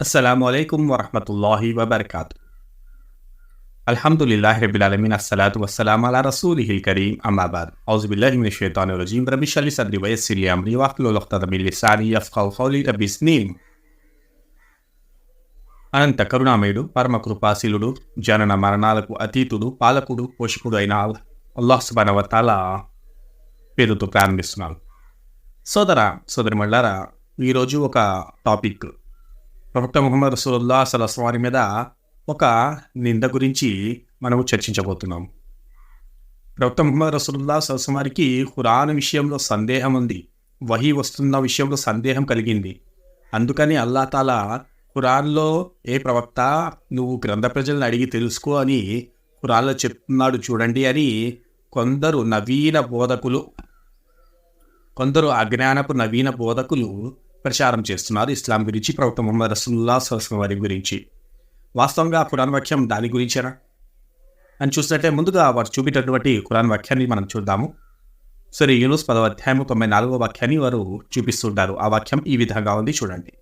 అస్సలం అయికం వరహమతుల్లాహి వబర్కాత్ అల్హమ్దుల్లాహి రబిల్ అలమీన్ అస్సలాతు వస్సలాం అలా రసూలిహిల్ కరీం అమ్మాబాద్ ఔజు బిల్లాహి మినష్ షైతాని రజీం రబి షలి సద్రి వయస్సిరి అమ్రి వాహ్లు లఖ్తద మిన్ లిసాని యఫ్ఖహు ఖౌలి బిస్నీన్ అనంత కరుణామయుడు పరమ కృపాశీలుడు జనన మరణాలకు అతీతుడు పాలకుడు పోషకుడు అయిన అల్లాహ్ సుబ్హానహు పేరుతో ప్రారంభిస్తున్నాను సోదర సోదరి మళ్ళారా ఈరోజు ఒక టాపిక్ ప్రవక్త ముహమ్మద్ రసూల్లా సలస్ వారి మీద ఒక నింద గురించి మనము చర్చించబోతున్నాం. ప్రవక్త ముహమ్మద్ రసూల్లా సలస్ వారికి ఖురాన్ విషయంలో సందేహం ఉంది వహి వస్తున్న విషయంలో సందేహం కలిగింది. అందుకని అల్లా తాలా ఖురాన్లో ఏ ప్రవక్త నువ్వు గ్రంథ ప్రజలను అడిగి తెలుసుకో అని ఖురాన్లో చెప్తున్నాడు చూడండి అని కొందరు నవీన బోధకులు కొందరు అజ్ఞానపు నవీన బోధకులు ప్రచారం చేస్తున్నారు. ఇస్లాం గురించి ప్రవక్త ముహమ్మద్ రసూల్లా సలస్లం వారి గురించి. వాస్తవంగా కురాన్ వాక్యం దాని గురించేనా? అని చూసినట్టే ముందుగా వారు చూపేటటువంటి కురాన్ వాక్యాన్ని మనం చూద్దాము. సరే యూనుస్ పదవ అధ్యాయం తొంభై నాలుగో వాక్యాన్ని వారు చూపిస్తుంటారు. ఆ వాక్యం ఈ విధంగా ఉంది చూడండి.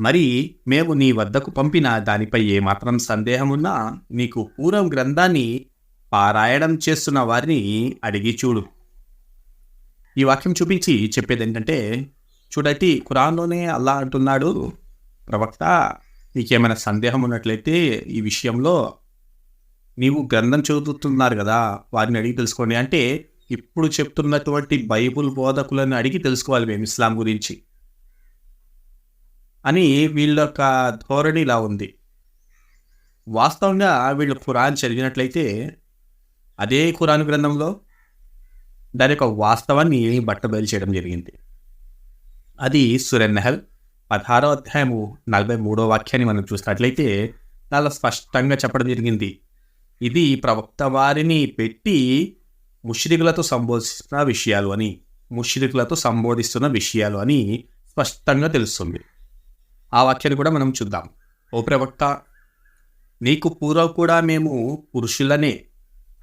మరి మేము నీ వద్దకు పంపిన దానిపై ఏమాత్రం సందేహం ఉన్నా నీకు పూర్వం గ్రంథాన్ని పారాయణం చేస్తున్న వారిని అడిగి చూడు. ఈ వాక్యం చూపించి చెప్పేది ఏంటంటే చూడండి ఖురాన్లోనే అల్లా అంటున్నాడు ప్రవక్త నీకేమైనా సందేహం ఉన్నట్లయితే ఈ విషయంలో నీవు గ్రంథం చదువుతున్నారు కదా వారిని అడిగి తెలుసుకోండి. అంటే ఇప్పుడు చెప్తున్నటువంటి బైబుల్ బోధకులను అడిగి తెలుసుకోవాలి మేము ఇస్లాం గురించి అని వీళ్ళ యొక్క ధోరణి ఇలా ఉంది. వాస్తవంగా వీళ్ళు ఖురాన్ చదివినట్లయితే అదే ఖురాన్ గ్రంథంలో దాని యొక్క వాస్తవాన్ని బట్టబయలు చేయడం జరిగింది. అది సురెన్నహల్ పదహారో అధ్యాయము నలభై మూడో వాక్యాన్ని మనం చూసినట్లయితే చాలా స్పష్టంగా చెప్పడం జరిగింది. ఇది ప్రవక్త వారిని పెట్టి ముష్రికులతో సంబోధిస్తున్న విషయాలు అని ముష్రికులతో సంబోధిస్తున్న విషయాలు అని స్పష్టంగా తెలుస్తుంది. ఆ వాక్యాన్ని కూడా మనం చూద్దాం. ఓ ప్రవక్త నీకు పూర్వం కూడా మేము పురుషులనే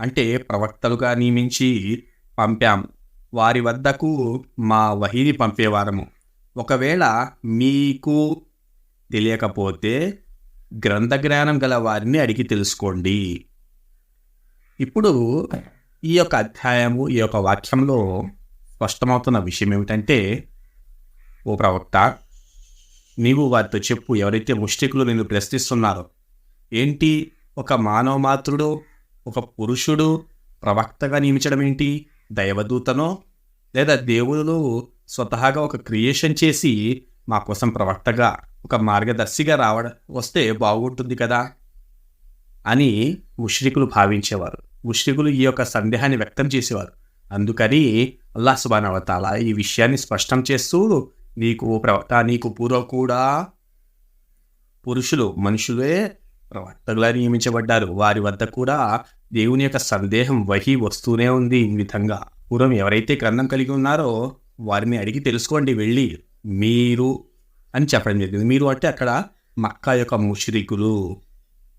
అంటే ప్రవక్తలుగా నియమించి పంపాం. వారి వద్దకు మా వహిని పంపేవారము. ఒకవేళ మీకు తెలియకపోతే గ్రంథ జ్ఞానం గల వారిని అడిగి తెలుసుకోండి. ఇప్పుడు ఈ యొక్క అధ్యాయము ఈ యొక్క వాక్యంలో స్పష్టమవుతున్న విషయం ఏమిటంటే ఓ ప్రవక్త నీవు వారితో చెప్పు ఎవరైతే ముష్టికులు నిన్ను ప్రశ్నిస్తున్నారో ఏంటి ఒక మానవ మాతృడు ఒక పురుషుడు ప్రవక్తగా నియమించడం ఏంటి? దైవదూతనో లేదా దేవుడు స్వతహాగా ఒక క్రియేషన్ చేసి మా కోసం ప్రవక్తగా ఒక మార్గదర్శిగా రావడం వస్తే బాగుంటుంది కదా? అని ముష్రికులు భావించేవారు. ముష్రికులు ఈ యొక్క సందేహాన్ని వ్యక్తం చేసేవారు. అందుకని అల్లా సుబాన్ అవతాల ఈ విషయాన్ని స్పష్టం చేస్తూ నీకు ప్రవక్త నీకు పూర్వం కూడా పురుషులు మనుషులే ప్రవక్తలుగా నియమించబడ్డారు. వారి వద్ద కూడా దేవుని యొక్క సందేహం వహి వస్తూనే ఉంది ఈ విధంగా. పూర్వం ఎవరైతే గ్రంథం కలిగి ఉన్నారో వారిని అడిగి తెలుసుకోండి వెళ్ళి మీరు అని చెప్పడం జరిగింది. మీరు అంటే అక్కడ మక్కా యొక్క ముషరికులు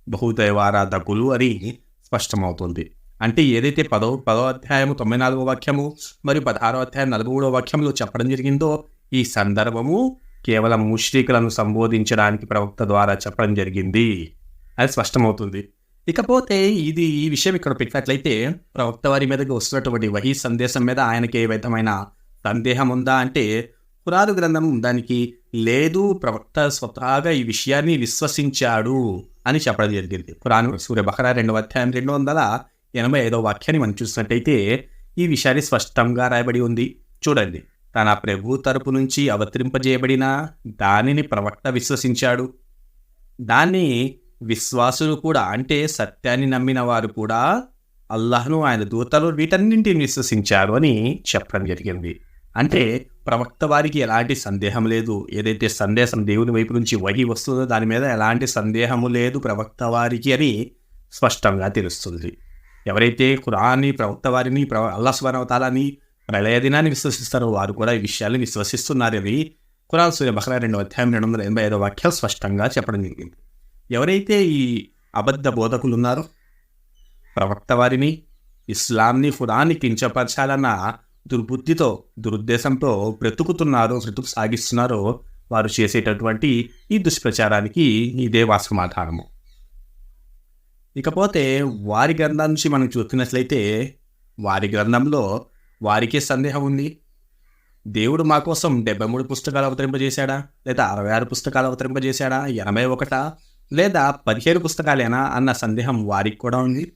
బహుదైవారాధకులు అని స్పష్టమవుతుంది. అంటే ఏదైతే పదో పదో అధ్యాయము తొంభై నాలుగో వాక్యము మరియు పదహారో అధ్యాయం నలభై మూడో వాక్యంలో చెప్పడం జరిగిందో ఈ సందర్భము కేవలం ముష్రికులను సంబోధించడానికి ప్రవక్త ద్వారా చెప్పడం జరిగింది అది స్పష్టమవుతుంది. ఇకపోతే ఇది ఈ విషయం ఇక్కడ పెట్టినట్లయితే ప్రవక్త వారి మీదకి వస్తున్నటువంటి వహీ సందేశం మీద ఆయనకి ఏ విధమైన సందేహం ఉందా అంటే పురాణ గ్రంథం దానికి లేదు ప్రవక్త స్వతహాగా ఈ విషయాన్ని విశ్వసించాడు అని చెప్పడం జరిగింది. పురాణ సూర్య బహరా రెండవ అధ్యాయం రెండు వందల ఎనభై ఐదవ వాక్యాన్ని మనం చూసినట్టయితే ఈ విషయాన్ని స్పష్టంగా రాయబడి ఉంది. చూడండి. తన ప్రభు తరపు నుంచి అవతరింపజేయబడిన దానిని ప్రవక్త విశ్వసించాడు. దాన్ని విశ్వాసులు కూడా అంటే సత్యాన్ని నమ్మిన వారు కూడా అల్లాహ్ను ఆయన దూతలు వీటన్నింటిని విశ్వసించారు అని చెప్పడం జరిగింది. అంటే ప్రవక్త వారికి ఎలాంటి సందేహం లేదు. ఏదైతే సందేశం దేవుని వైపు నుంచి వహి వస్తుందో దాని మీద ఎలాంటి సందేహము లేదు ప్రవక్త వారికి అని స్పష్టంగా తెలుస్తుంది. ఎవరైతే ఖురాన్ని ప్రవక్త వారిని ప్రవ అల్లాస్వరవతాలని ప్రళయ దినాన్ని విశ్వసిస్తారో వారు కూడా ఈ విషయాన్ని విశ్వసిస్తున్నారు ఖురాన్ సూర్య బహ్రా రెండు అధ్యాయం రెండు వందల ఎనభై ఐదో వాక్యాలు స్పష్టంగా చెప్పడం జరిగింది. ఎవరైతే ఈ అబద్ధ బోధకులు ఉన్నారో ప్రవక్త వారిని ఇస్లాంని ఖురాన్ని కించపరచాలన్న దుర్బుద్ధితో దురుద్దేశంతో బ్రతుకుతున్నారో బ్రతుకు సాగిస్తున్నారో వారు చేసేటటువంటి ఈ దుష్ప్రచారానికి ఇదే మా సమాధానము ఇకపోతే వారి గ్రంథం నుంచి మనం చూస్తున్నట్లయితే వారి గ్రంథంలో వారికే సందేహం ఉంది. దేవుడు మా కోసం డెబ్బై మూడు పుస్తకాలు అవతరింపజేశాడా? లేదా అరవై ఆరు పుస్తకాలు అవతరింపజేశాడా? ఎనభై ఒకటా? లేదా పదిహేను పుస్తకాలేనా? అన్న సందేహం వారికి కూడా ఉంది.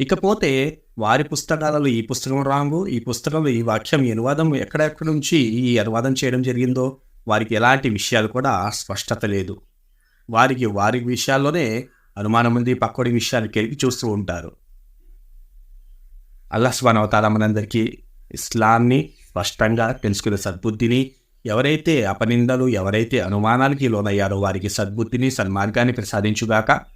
ఇకపోతే వారి పుస్తకాలలో ఈ పుస్తకం రాంగు ఈ పుస్తకంలో ఈ వాక్యం ఈ అనువాదం ఎక్కడెక్కడి నుంచి ఈ అనువాదం చేయడం జరిగిందో వారికి ఎలాంటి విషయాలు కూడా స్పష్టత లేదు. వారికి వారి విషయాల్లోనే అనుమానం ఉంది పక్కడి విషయాలు కెలికి చూస్తూ ఉంటారు. అల్లాహ్ అవతారా మనందరికీ ఇస్లాంని స్పష్టంగా తెలుసుకునే సద్బుద్ధిని ఎవరైతే అపనిందలు ఎవరైతే అనుమానాలకి లోనయ్యారో వారికి సద్బుద్ధిని సన్మార్గాన్ని ప్రసాదించుగాక